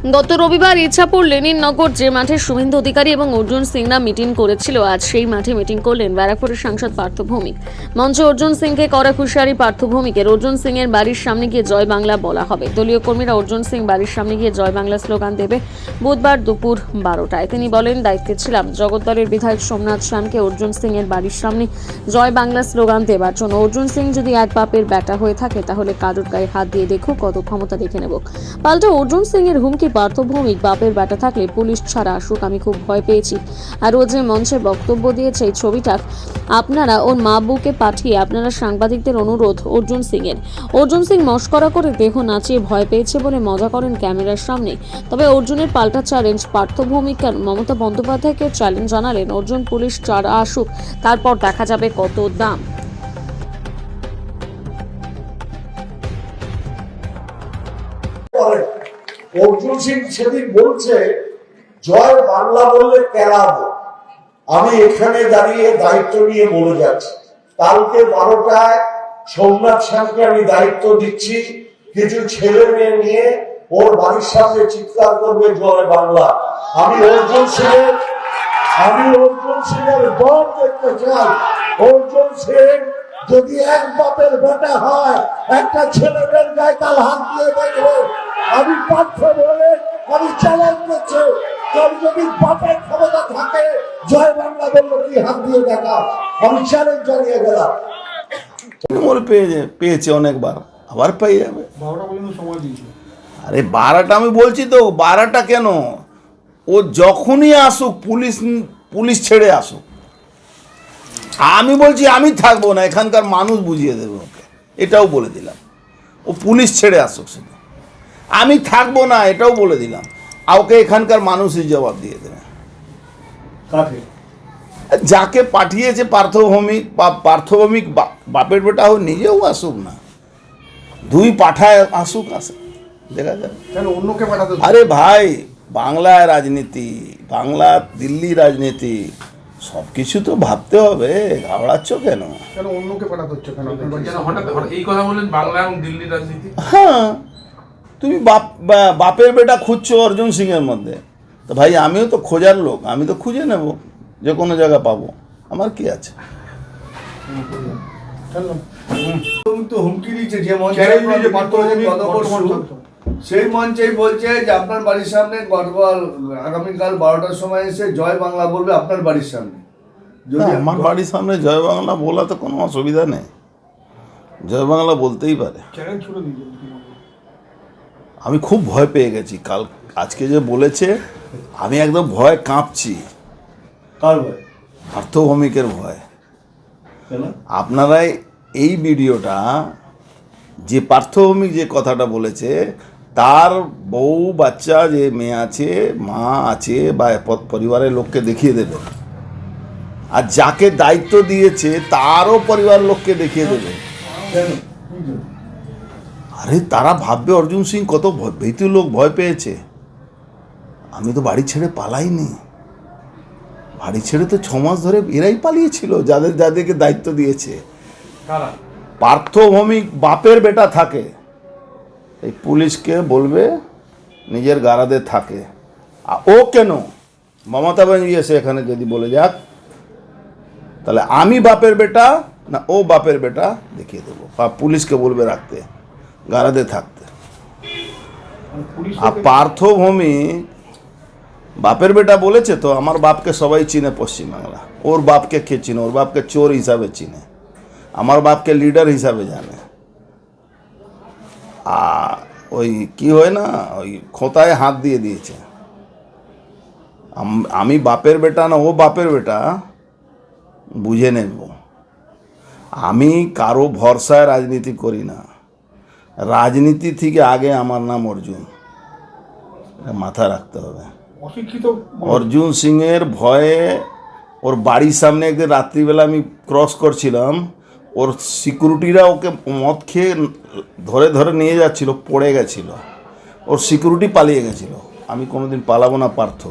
গত রবিবার ইচ্ছাপুর লেনিননগর যে মাঠে শুভেন্দু অধিকারী এবং অর্জুন সিংরা মিটিং করেছিল, আজ সেই মাঠে মিটিং করলেন ব্যারাকপুরের সাংসদ পার্থ ভৌমিক। মঞ্চে অর্জুন সিংকে করা খুশিয়ারি পার্থ ভৌমিকের, অর্জুন সিং এর বাড়ির সামনে গিয়ে জয় বাংলা বলা হবে। দলীয় কর্মীরা অর্জুন সিং বাড়ির সামনে গিয়ে জয় বাংলা স্লোগান দেবে বুধবার দুপুর বারোটায়। তিনি বলেন, দায়িত্বে ছিলাম। জগদ্দলের বিধায়ক সোমনাথ শ্যামকে অর্জুন সিং এর বাড়ির সামনে জয় বাংলা স্লোগান দেবার জন্য অর্জুন সিং যদি এক বাপের ব্যাটা হয়ে থাকে, তাহলে কারোর গায়ে হাত দিয়ে দেখুক কত ক্ষমতা দেখে নেব। পাল্টা অর্জুন সিং এর হুমকি পার্থ ভৌমিক বাপের ব্যাটা থাকলে পুলিশ ছাড়া আসুক, আমি খুব ভয় পেয়েছি। আর ও যে মঞ্চে বক্তব্য দিয়েছে এই ছবিটা, আপনারা ওর মা বউকে পাঠিয়ে, আপনারা সাংবাদিকদের অনুরোধ, অর্জুন সিং এর অর্জুন সিং মস্করা করে দেহ নাচিয়ে ভয় পেয়েছে বলে মজা করেন ক্যামেরার সামনে। তবে অর্জুনের পাল্টা চ্যালেঞ্জ পার্থ ভৌমিক মমতা বন্দ্যোপাধ্যায়কে চ্যালেঞ্জ জানালেন অর্জুন, পুলিশ ছাড়া আসুক, তারপর দেখা যাবে কত দাম। অর্জুন সিং সেদিন বলছে, জয় বাংলা বললে কেলাবো আমি এখানে দাঁড়িয়ে দায়িত্ব নিয়ে বলে যাচ্ছি। কালকে বারোটায় সোমনাথ শ্যামকে আমি দায়িত্ব দিচ্ছি। কিছু ছেলে মেয়ে নিয়ে ওর বাড়ির সামনে চিৎকার করবে, জয় বাংলা। আমি অর্জুন সিংয়ের, আমি অর্জুন সিংয়ের দল দেখতে চাই। অর্জুন সিং, যদি এক বাপের বেটা হয়, একটা ছেলেদের গায়ে কাল হাত দিয়ে দেখবে আমি পার্থ বলে আমি চ্যালেঞ্জ করছি। তোর যদি বাপের ক্ষমতা থাকে জয় বাংলা বলল কি হাত দিয়ে দেখা। আমি চ্যালেঞ্জ জানিয়ে গেলাম। তৃণমূল পেয়েছে অনেকবার আবার পেয়ে যাবে। বারোটা পর্যন্ত সময় দিয়েছিল আরে বারোটা আমি বলছি তো বারোটা কেন? ও যখনই আসুক পুলিশ পুলিশ ছেড়ে আসুক। আমি বলছি আমি থাকব না এখানকার মানুষ বুঝিয়ে দেবে ওকে। এটাও বলে দিলাম। ও পুলিশ ছেড়ে আসুক শুধু। আমি থাকব না এটাও বলে দিলাম। ওকে এখানকার মানুষই জবাব দিয়ে দেবে। যাকে পাঠিয়েছে পার্থভৌমিক বা পার্থভৌমিক বা- বাপের বেটা হোক নিজেও আসুক না। দুই পাঠায় আসুক আসে। দেখা যাবে কেন অন্যকে পাঠাতে আরে ভাই বাংলায় রাজনীতি বাংলা দিল্লি রাজনীতি সব কিছু তো ভাবতে হবে ঘাবড়াচ্ছ কেন? কেন অন্যকে পাঠাতে হচ্ছে কেন? এই কথা বললেন বাংলা এবং দিল্লির রাজনীতি? হ্যাঁ। তুমি বাপ বাপের বেটা খুঁজছো অর্জুন সিংয়ের মধ্যে। তো ভাই আমিও তো খোঁজার লোক আমি তো খুঁজে নেব যে কোনো জায়গা পাবো। আমার কি আছে? তো হুমকি দিচ্ছে যে। সেই মঞ্চেই বলছে যে আপনার বাড়ির সামনে গতকাল আগামীকাল বারোটার সময় এসে জয় বাংলা বলবে আপনার বাড়ির সামনে। যদি আমার বাড়ির সামনে জয় বাংলা বলাতে কোনো অসুবিধা নেই। জয় বাংলা বলতেই পারে। আমি খুব ভয় পেয়ে গেছি। কাল আজকে যে বলেছে আমি একদম ভয় কাঁপছি। কার ভাই পার্থভৌমিকের ভয়। আপনারাই এই ভিডিওটা যে পার্থভৌমিক যে কথাটা বলেছে তার বউ বাচ্চা যে মেয়ে আছে মা আছে বা পরিবারের লোককে দেখিয়ে দেবে। আর যাকে দায়িত্ব দিয়েছে তারও পরিবার লোককে দেখিয়ে দেবে? আরে তারা ভাববে অর্জুন সিং কত ভীতু লোক ভয় পেয়েছে। আমি তো বাড়ি ছেড়ে পালাইনি। বাড়ি ছেড়ে তো ছ মাস ধরে এরাই পালিয়েছিল যাদের যাদেরকে দায়িত্ব দিয়েছে। পার্থভৌমিক বাপের বেটা থাকে। এই পুলিশকে বলবে নিজের গারাদে থাকে। আর ও কেন? মমতা ব্যানার্জি এসে এখানে যদি বলে যাক তাহলে আমি বাপের বেটা না ও বাপের বেটা দেখিয়ে দেবো বা পুলিশকে বলবে রাখতে। গারাদে থাকতে। মানে আর পার্থভৌমিক বাপের বেটা বলেছে তো আমার বাপকে সবাই চিনে পশ্চিমবাংলা। ওর বাপকে কে চিনে? ওর বাপকে চোর হিসাবে চিনে। আমার বাপকে লিডার হিসাবে জানে। আর ওই কি হয় না ওই খোঁতায় হাত দিয়ে দিয়েছে। আমি বাপের বেটা না ও বাপের বেটা বুঝে নেব। আমি কারও ভরসায় রাজনীতি করি না। রাজনীতি থেকে আগে আমার নাম অর্জুন। মাথায় রাখতে হবে। অশিক্ষিত অর্জুন সিংয়ের ভয়ে ওর বাড়ির সামনে একদিন রাত্রিবেলা আমি ক্রস করছিলাম। ওর সিকিউরিটিরা ওকে মদ খেয়ে ধরে ধরে নিয়ে যাচ্ছিল পড়ে গেছিল। ওর সিকিউরিটি পালিয়ে গেছিল। আমি কোনোদিন পালাবো না পার্থ।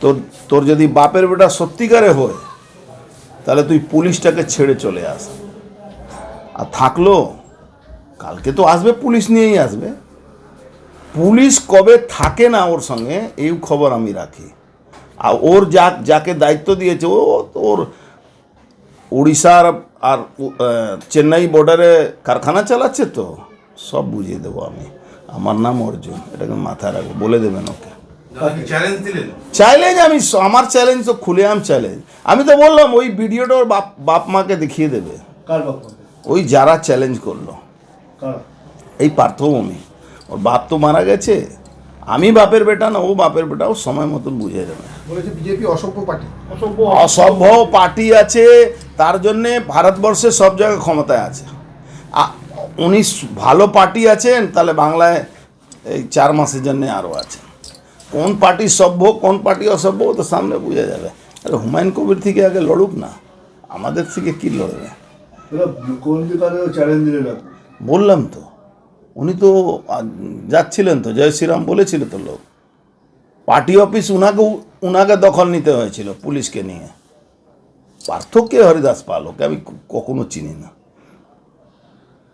তোর তোর যদি বাপের বেটা সত্যিকারে হয় তাহলে তুই পুলিশটাকে ছেড়ে চলে আস। আর থাকল কালকে তো আসবে পুলিশ নিয়েই আসবে। পুলিশ কবে থাকে না ওর সঙ্গে এই খবর আমি রাখি। আর ওর যা যাকে দায়িত্ব দিয়েছে ও তো ওর উড়িষ্যার আর চেন্নাই বর্ডারে কারখানা চালাচ্ছে তো সব বুঝিয়ে দেবো আমি। আমার নাম অর্জুন এটাকে মাথায় রাখব বলে দেবেন ওকে। চ্যালেঞ্জ চ্যালেঞ্জ আমি আমার চ্যালেঞ্জ তো খুলে আম চ্যালেঞ্জ আমি তো বললাম ওই ভিডিওটা ওর বাপ বাপ মাকে দেখিয়ে দেবে। ওই যারা চ্যালেঞ্জ করল। কারা এই পার্থভূমি ওর বাপ তো মারা গেছে। আমি বাপের বেটা না ও বাপের বেটা ও সময় মতন বুঝে যাবে। বলেছে বিজেপি অসভ্য পার্টি। অসভ্য পার্টি। আছে তার জন্যে ভারতবর্ষে সব জায়গায় ক্ষমতায় আছে। উনি ভালো পার্টি আছেন তাহলে বাংলায় এই চার মাসের জন্য আরও আছে। কোন পার্টি সভ্য কোন পার্টি অসভ্য ও তো সামনে বুঝে যাবে। আরে হুমায়ুন কবির থেকে আগে লড়ুক না। আমাদের থেকে কী লড়বে? চ্যালেঞ্জ বললাম তো। উনি তো যাচ্ছিলেন তো, জয় শ্রীরাম বলেছিল তো লোক। পার্টি অফিস উনাকে উনাকে দখল নিতে হয়েছিল পুলিশকে নিয়ে। পার্থক্য হরিদাস পাল, ওকে আমি কখনো চিনি না।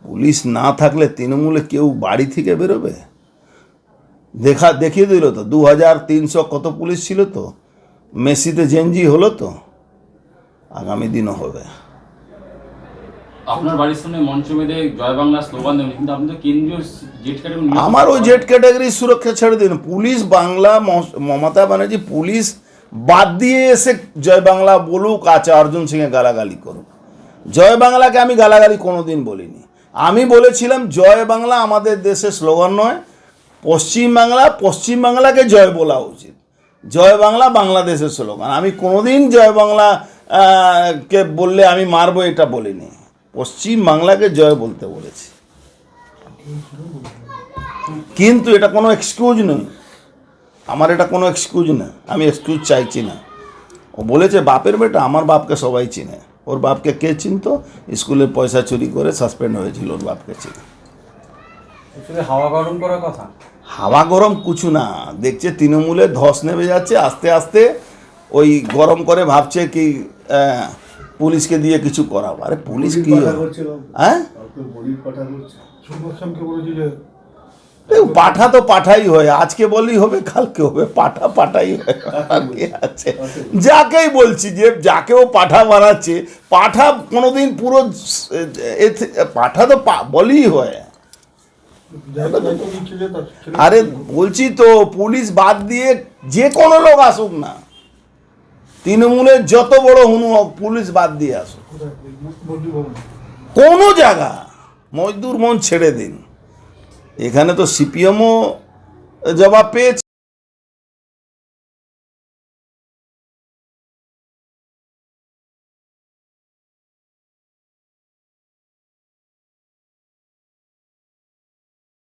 পুলিশ না থাকলে তৃণমূলে কেউ বাড়ি থেকে বেরোবে? দেখা, দেখিয়ে দিল তো দু হাজার তিনশো কত পুলিশ ছিল তো? মেসিতে জেনজি হলো তো? আগামী দিনও হবে। আপনার বাড়ির সামনে মঞ্চ বেঁধে জয় বাংলা স্লোগান দেবেন কিন্তু আপনি তো কেন্দ্রীয় জেট ক্যাটাগরি আমার ওই জেড ক্যাটাগরি সুরক্ষা ছেড়ে দিন। পুলিশ বাংলা মমতা ব্যানার্জি পুলিশ বাদ দিয়ে এসে জয় বাংলা বলুক আচ্ছা অর্জুন সিংয়ে গালাগালি করুক। জয় বাংলাকে আমি গালাগালি কোনো দিন বলিনি। আমি বলেছিলাম জয় বাংলা আমাদের দেশের স্লোগান নয়। পশ্চিম বাংলা পশ্চিম বাংলাকে জয় বলা উচিত। জয় বাংলা বাংলাদেশের স্লোগান। আমি কোনোদিন জয় বাংলা কে বললে আমি মারবো এটা বলিনি। পশ্চিম বাংলাকে জয় বলতে বলেছি। কিন্তু এটা কোনো এক্সকিউজ নয়। আমার এটা কোনো এক্সকিউজ না। আমি এক্সকিউজ চাইছি না। ও বলেছে বাপের বেটা আমার বাপকে সবাই চিনে। ওর বাপকে কে চিনতো? স্কুলের পয়সা চুরি করে সাসপেন্ড হয়েছিল ওর বাপকে চিনে। হাওয়া গরম করার কথা? হাওয়া গরম কিছু না। দেখছে তৃণমূলে ধস নেমে যাচ্ছে আস্তে আস্তে ওই গরম করে ভাবছে কি পুলিশকে দিয়ে কিছু করাবো। আরে পুলিশ কি। হ্যাঁ? পাঠা তো পাঠাই হয় আজকে বললেই হবে কালকে হবে পাঠা পাঠাই হয়। আছে। যাকেই বলছি যে যাকেও পাঠা বানাচ্ছে পাঠা কোনোদিন পুরো পাঠা তো পা- বলেই হয়। আরে বলছি তো পুলিশ বাদ দিয়ে যে কোনো লোক আসুক না। তৃণমূলের যত বড় হুনু পুলিশ বাদ দিয়ে আসো কোনো জায়গা মজদুর মন ছেড়ে দিন। এখানে তো সিপিএমও জবাব পেয়েছে।